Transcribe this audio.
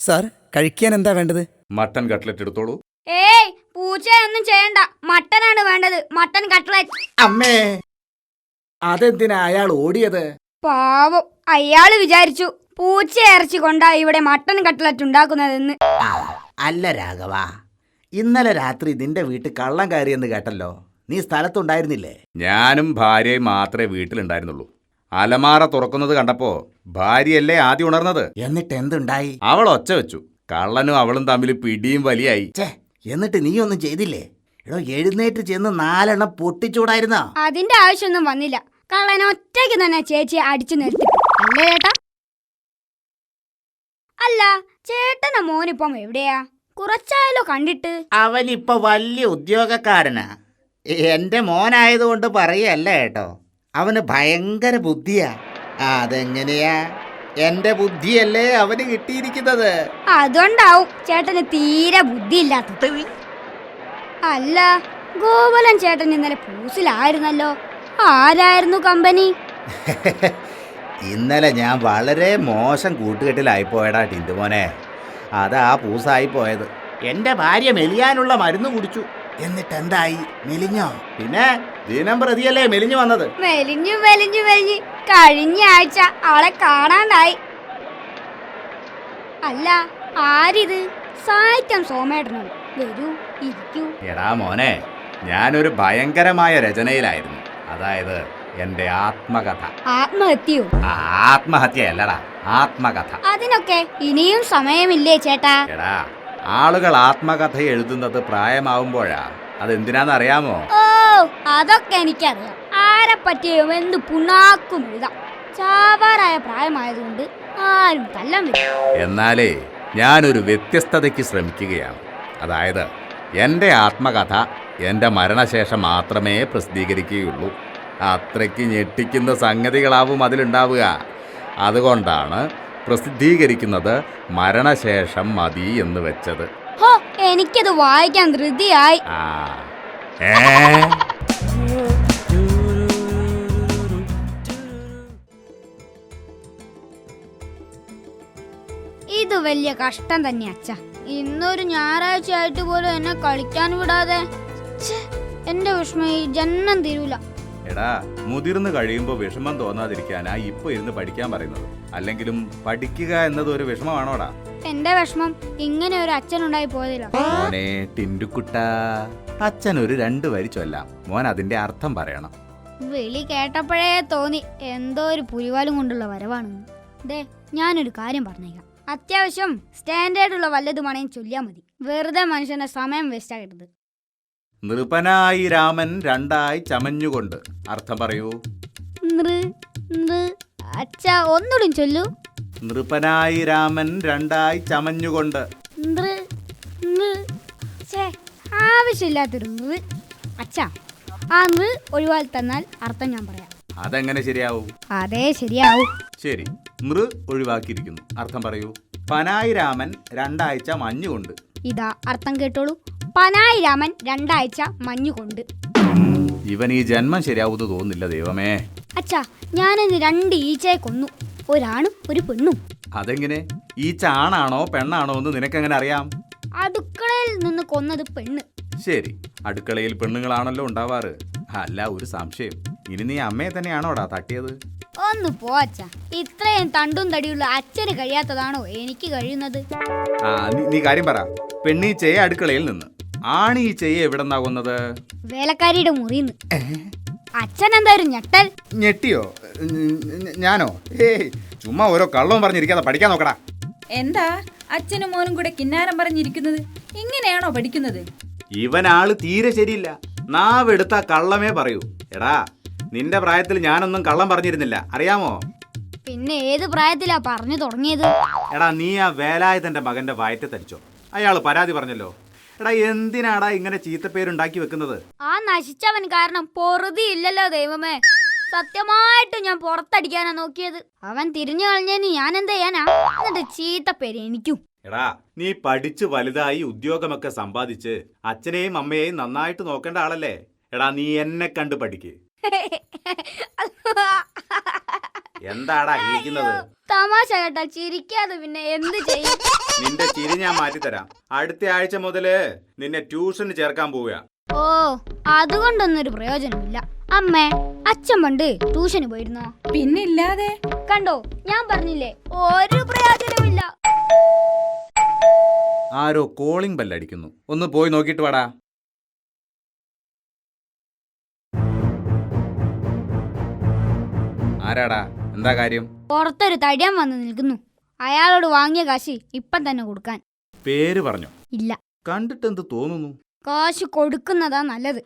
Sir കഴിക്കാൻ എന്താ വേണ്ടത്? മട്ടൻ കട്ട്ലറ്റ് എടുത്തോളൂ. ഏയ് പൂച്ചയൊന്നും ചെയ്യണ്ട. മട്ടനാണ് വേണ്ടത്. Mutton cutlet. അമ്മേ അതെന്തിനാ അയാൾ ഓടിയത്? പാവം. അയാൾ വിചാരിച്ചു പൂച്ച ഇറച്ചി കൊണ്ടാ ഇവിടെ മട്ടൻ കട്ട്ലറ്റ് ഉണ്ടാക്കുന്നതെന്ന്. അല്ല രാഘവ. ഇന്നലെ രാത്രി നിന്റെ വീട്ടിൽ കള്ളം കയറിയെന്ന് കേട്ടല്ലോ. നീ സ്ഥലത്തുണ്ടായിരുന്നില്ലേ? ഞാനും ഭാര്യയും മാത്രമേ വീട്ടിലുണ്ടായിരുന്നുള്ളൂ. അലമാറ തുറക്കുന്നത് കണ്ടപ്പോ ഭാര്യയല്ലേ ആദ്യം ഉണർന്നത്? എന്നിട്ട് എന്തുണ്ടായി? അവൾ ഒച്ച വെച്ചു. കള്ളനും അവളും തമ്മിൽ പിടിയും വലിയായി. ഛേ എന്നിട്ട് നീ ഒന്നും ചെയ്തില്ലേ? എടോ എഴുന്നേറ്റ് ചെന്ന് നാലെണ്ണം പൊട്ടിച്ചൂടായിരുന്നോ? അതിന്റെ ആവശ്യമൊന്നും വന്നില്ല. കള്ളൻ ഒറ്റയ്ക്ക് തന്നെ ചേച്ചി അടിച്ചു നിർത്തി. അല്ലേ ചേട്ടാ അല്ല ചേട്ടന്റെ മോനിപ്പം എവിടെയാ? കുറച്ചായാലോ കണ്ടിട്ട്. അവനിപ്പോ വലിയ ഉദ്യോഗക്കാരനാ. എന്റെ മോനായതുകൊണ്ട് പറയല്ല കേട്ടോ. അവന് ഭയങ്കര ബുദ്ധിയാ. ആ, അതെങ്ങനെയാ? എന്റെ ബുദ്ധിയല്ലേ അവന് കിട്ടിയിരിക്കുന്നത്? അതുകൊണ്ടാവും ചേട്ടന് തീരെ ബുദ്ധിയില്ലാത്തത് അല്ല ഗോപുലൻ ചേട്ടൻ ഇന്നലെ പൂസിലായിരുന്നല്ലോ. ആരായിരുന്നു കമ്പനി? ഇന്നലെ ഞാൻ വളരെ മോശം കൂട്ടുകെട്ടിലായി പോയടാ ടിന്റുമോനെ അതാ പൂസായി പോയത് എന്റെ ഭാര്യ മെലിയാനുള്ള മരുന്ന് കുടിച്ചു. എന്നിട്ട് എന്തായി മെലിഞ്ഞോ? പിന്നെ ദിനം പ്രതിയല്ലേ മെലിഞ്ഞു വന്നത്? മെലിഞ്ഞു മെലിഞ്ഞു മെലിഞ്ഞു. കഴിഞ്ഞ ആഴ്ച അവളെ കാണാണ്ടായി. അല്ല ആരിത്? സാഹിത്യം സോമേട്ടനോ? വരൂ ഇരിക്കൂ. എടാ മോനെ ഞാനൊരു ഭയങ്കരമായ രചനയിലായിരുന്നു. അതായത് എന്റെ ആത്മകഥ. ആത്മഹത്യയോ? ആത്മഹത്യ ആത്മഹത്യയല്ലടാ ആത്മകഥ. അതിനൊക്കെ ഇനിയും സമയമില്ലേ ചേട്ടാ? എടാ ആളുകൾ ആത്മകഥ എഴുതുന്നത് പ്രായമാവുമ്പോഴാ. അതെന്തിനാന്നറിയാമോ? ഓ അതൊക്കെ എനിക്കറിയാം. ആരെ പറ്റിയും എന്ത് പുണാക്കും എഴുതാം. ചാവാറായ പ്രായമായതുകൊണ്ട് ആരും തല്ലം വരും എന്നാലേ ഞാനൊരു വ്യത്യസ്തതയ്ക്ക് ശ്രമിക്കുകയാണ്. അതായത് എന്റെ ആത്മകഥ എന്റെ മരണശേഷം മാത്രമേ പ്രസിദ്ധീകരിക്കുകയുള്ളൂ. അത്രയ്ക്ക് ഞെട്ടിക്കുന്ന സംഗതികളാവും അതിലുണ്ടാവുക. അതുകൊണ്ടാണ് പ്രസിദ്ധീകരിക്കുന്നത് മരണശേഷം മതി എന്ന് വെച്ചത്. ഹോ എനിക്കത് വായിക്കാൻ ധൃതിയായി. ആ. ഏ? ഇത് വലിയ കഷ്ടം തന്നെ അച്ഛ. ഇന്നൊരു ഞായറാഴ്ച ആയിട്ട് പോലും എന്നെ കളിക്കാൻ വിടാതെ. ഛെ, എന്റെ വിഷമം ഈ ജന്മം തീരൂല. എടാ മുതിർന്നു കഴിയുമ്പോൾ വിഷമം തോന്നാതിരിക്കാനാ ഇപ്പൊ ഇരുന്ന് പഠിക്കാൻ പറയുന്നത്. അല്ലെങ്കിലും പഠിക്കുക എന്നത് ഒരു വിഷമമാണോടാ? എന്റെ വിഷമം? ഇങ്ങനെ ഒരു അച്ഛൻ ഉണ്ടായി മോനെ ടിൻഡുക്കുട്ട അച്ഛൻ ഒരു രണ്ടു വരി ചൊല്ലാം. മോൻ അതിന്റെ അർത്ഥം പറയണം. വിളി കേട്ടപ്പോഴേ തോന്നി എന്തോ ഒരു പുലിവാലും കൊണ്ടുള്ള വരവാണ്. ദേ ഞാനൊരു കാര്യം പറഞ്ഞേക്കാം. അത്യാവശ്യം സ്റ്റാൻഡേർഡ് ഉള്ള വല്ലതുമാണെങ്കിൽ ചൊല്ലിയാൽ മതി. വെറുതെ മനുഷ്യന്റെ സമയം വേസ്റ്റ് ആകരുത് നൃപനായി രാമൻ രണ്ടായി ചമഞ്ഞുകൊണ്ട്. അർത്ഥം പറയൂ. അച്ഛ ഒന്നുകൂടി ചൊല്ലൂ. നൃപനായി രാമൻ രണ്ടായി ചമഞ്ഞുകൊണ്ട്. ആവശ്യമില്ലാത്തൊരു നൃ. അച്ഛ ആ നൃ ഒഴിവാൽ തന്നാൽ അർത്ഥം ഞാൻ പറയാം. അതെങ്ങനെ ശരിയാവും? അതേ ശരിയാവും. ശരി നൃ ഒഴിവാക്കിയിരിക്കുന്നു. അർത്ഥം പറയൂ. പനായി രാമൻ രണ്ടാഴ്ച മഞ്ഞുകൊണ്ട് ഇതാ അർത്ഥം കേട്ടോളൂ. പനായി രാമൻ രണ്ടാഴ്ച മഞ്ഞുകൊണ്ട്. ഇവൻ ഈ ജന്മം ശരിയാവുമെന്ന് തോന്നില്ല ദൈവമേ. അച്ഛാ ഞാനിന്ന് രണ്ട് ഈച്ചയെ കൊന്നു. ഒരാണും ഒരു പെണ്ണും. അതെങ്ങനെ? ഈച്ച ആണാണോ പെണ്ണാണോ എന്ന് നിനക്കെങ്ങനെ അറിയാം? അടുക്കളയിൽ നിന്ന് കൊന്നത് പെണ്ണ്. ശരി അടുക്കളയിൽ പെണ്ണുങ്ങളാണല്ലോ ഉണ്ടാവാറ്. അല്ല ഒരു സംശയം. ഇനി നീ അമ്മയെ തന്നെയാണോടാ തട്ടിയത്? ഒന്ന് പോ അച്ഛ. ഇത്രയും തണ്ടും തടിയുള്ള അച്ഛന് കഴിയാത്തതാണോ എനിക്ക് കഴിയുന്നത്? ആ നീ കാര്യം പറ. പെണ്ണീച്ചയെ അടുക്കളയിൽ നിന്ന്. ആണീച്ചയെ എവിടെ നിന്നാകുന്നത് വേലക്കാരിയുടെ മുറിന്ന് അച്ഛൻ എന്തായാലും ഞെട്ടൽ? ഞെട്ടിയോ? ഞാനോ? ഏയ് ചുമ്മാ ഓരോ കള്ളവും പറഞ്ഞിരിക്കാതെ പഠിക്കാൻ നോക്കടാ. എന്താ? അച്ഛനും മോനും കൂടെ കിന്നാരം പറഞ്ഞിരിക്കുന്നത്? ഇങ്ങനെയാണോ പഠിക്കുന്നത്? ഇവനാൾ തീരെ ശരിയില്ല. നാവെടുത്ത കള്ളമേ പറയൂ. എടാ നിന്റെ പ്രായത്തിൽ ഞാനൊന്നും കള്ളം പറഞ്ഞിരുന്നില്ല. അറിയാമോ? പിന്നെ ഏത് പ്രായത്തിലാ പറഞ്ഞു തുടങ്ങിയത്? എടാ നീ ആ വേലായുധന്റെ മകന്റെ വയറ്റ് തരിച്ചോ? അയാൾ പരാതി പറഞ്ഞല്ലോ. എടാ എന്തിനാടാ ഇങ്ങനെ ചീത്തപ്പേരുണ്ടാക്കി വെക്കുന്നത്? ആ നശിച്ചവൻ കാരണം പൊറുതി ഇല്ലല്ലോ ദൈവമേ. സത്യമായിട്ട് ഞാൻ പുറത്തടിക്കാനാ നോക്കിയത്. അവൻ തിരിഞ്ഞു കളഞ്ഞതിന് ഞാൻ എന്ത് ചെയ്യാനാ? എന്നിട്ട് ചീത്ത പേര് എനിക്കും. എടാ നീ പഠിച്ചു വലുതായി ഉദ്യോഗമൊക്കെ സമ്പാദിച്ച് അച്ഛനെയും അമ്മയെയും നന്നായിട്ട് നോക്കേണ്ട ആളല്ലേ? എടാ നീ എന്നെ കണ്ടു പഠിക്ക്. എന്താടാ തമാശ കേട്ടാ ചിരിക്കാതെ പിന്നെ എന്ത് ചെയ്യും? നിന്റെ ചിരി ഞാൻ മാറ്റിത്തരാം. അടുത്ത ആഴ്ച മുതൽ നിന്നെ ട്യൂഷന് ചേർക്കാൻ പോവുക. ഓ അതുകൊണ്ടൊന്നും ഒരു പ്രയോജനമില്ല. അമ്മേ അച്ഛൻ പണ്ട് ട്യൂഷന് പിന്നെ ഇല്ലാതെ കണ്ടോ ഞാൻ പറഞ്ഞില്ലേ ഒരു പ്രയോജനമില്ല ആരോ കോളിംഗ് ബെല്ലടിക്കുന്നു ഒന്ന് പോയി നോക്കിട്ട് വാടാ. ആരാടാ? എന്താ കാര്യം? പുറത്തൊരു തടിയാൻ വന്ന് നിൽക്കുന്നു. അയാളോട് വാങ്ങിയ കാശ് ഇപ്പം തന്നെ കൊടുക്കാൻ. പേര് പറഞ്ഞു? ഇല്ല. കണ്ടിട്ട് എന്ത് തോന്നുന്നു? കാശ് കൊടുക്കുന്നതാ നല്ലത്.